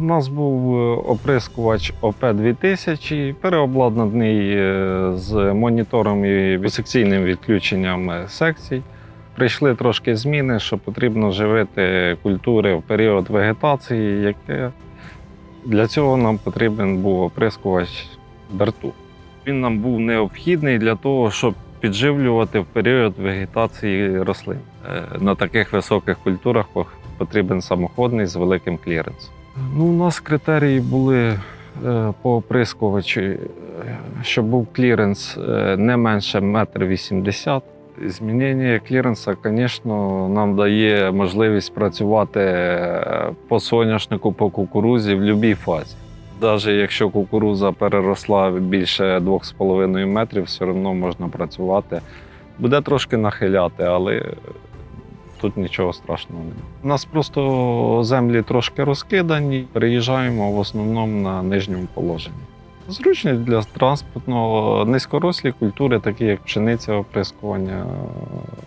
нас був е, оприскувач ОП-2000, переобладнаний е, з монітором і секційним відключенням е, секцій. Прийшли трошки зміни, що потрібно живити культури в період вегетації, яке для цього нам потрібен був оприскувач берту. Він нам був необхідний для того, щоб підживлювати в період вегетації рослин. На таких високих культурах потрібен самоходний з великим кліренсом. Ну, у нас критерії були е, по оприскувачі, е, щоб був кліренс е, не менше 1,80 м. Змінення кліренса, звісно, нам дає можливість працювати по соняшнику, по кукурузі в будь-якій фазі. Навіть якщо кукуруза переросла більше 2,5 метрів, все одно можна працювати. Буде трошки нахиляти, але тут нічого страшного немає. У нас просто землі трошки розкидані, переїжджаємо в основному на нижньому положенні. Зручні для транспортного низькорослі культури, такі як пшениця оприскування,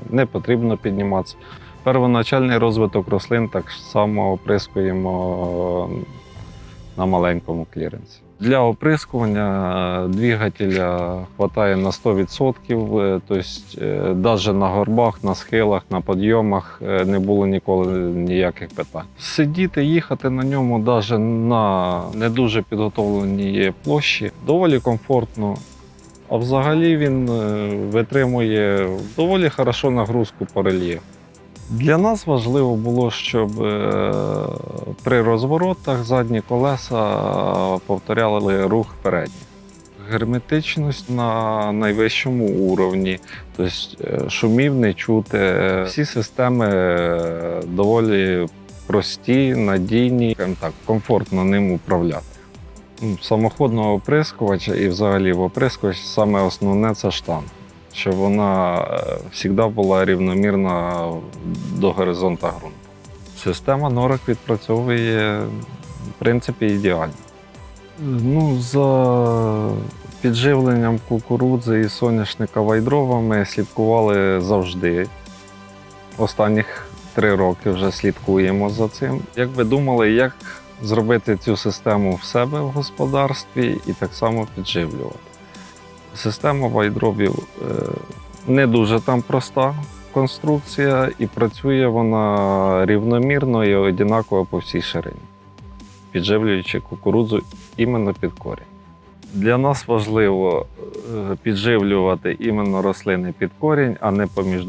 не потрібно підніматися. Первоначальний розвиток рослин так само оприскуємо на маленькому кліренсі. Для оприскування е, двигателя вистачає на 100%, е, тобто навіть на горбах, на схилах, на підйомах е, не було ніколи ніяких питань. Сидіти, їхати на ньому навіть на не дуже підготовленій площі доволі комфортно. А взагалі він е, витримує доволі хорошо нагрузку по рельєфу. Для нас важливо було, щоб е, при розворотах задні колеса повторяли рух передніх. Герметичність на найвищому уровні, тобто е, шумів не чути. Всі системи е, доволі прості, надійні, так, комфортно ним управляти. Ну, Самоходного оприскувача і взагалі в оприскувач саме основне це штанга щоб вона завжди була рівномірна до горизонта ґрунту. Система норок відпрацьовує в принципі ідеально. Ну, за підживленням кукурудзи і соняшника вайдровими слідкували завжди. Останніх три роки вже слідкуємо за цим. Як ви думали, як зробити цю систему в себе в господарстві і так само підживлювати? Система вайдробів е, не дуже там проста конструкція, і працює вона рівномірно і однаково по всій ширині, підживлюючи кукурудзу іменно під корінь. Для нас важливо е, підживлювати іменно рослини під корінь, а не поміж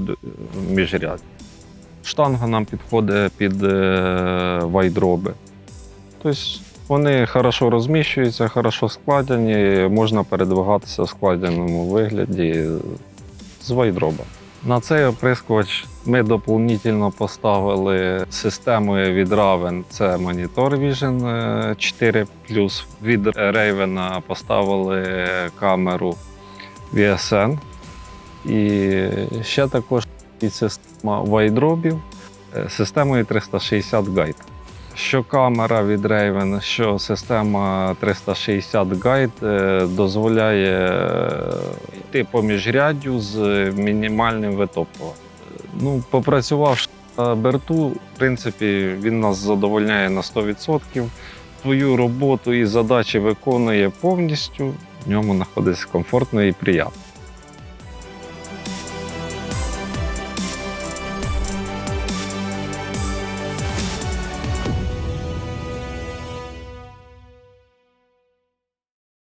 міжряддя. Штанга нам підходить під е, вайдроби. Тобто вони хорошо розміщуються, хорошо складені, можна передвигатися в складеному вигляді з вайдроба. На цей оприскувач ми доповнительно поставили системою від Raven, це Monitor Vision е, 4 Від Raven поставили камеру VSN. І ще також і система вайдробів е, системою 360 Guide. Що камера від Raven, що система 360 Guide е, дозволяє е, йти по міжряддю з мінімальним витоптуванням. Ну, попрацювавши на берту, в принципі, він нас задовольняє на 100%. Свою роботу і задачі виконує повністю. В ньому знаходиться комфортно і приємно.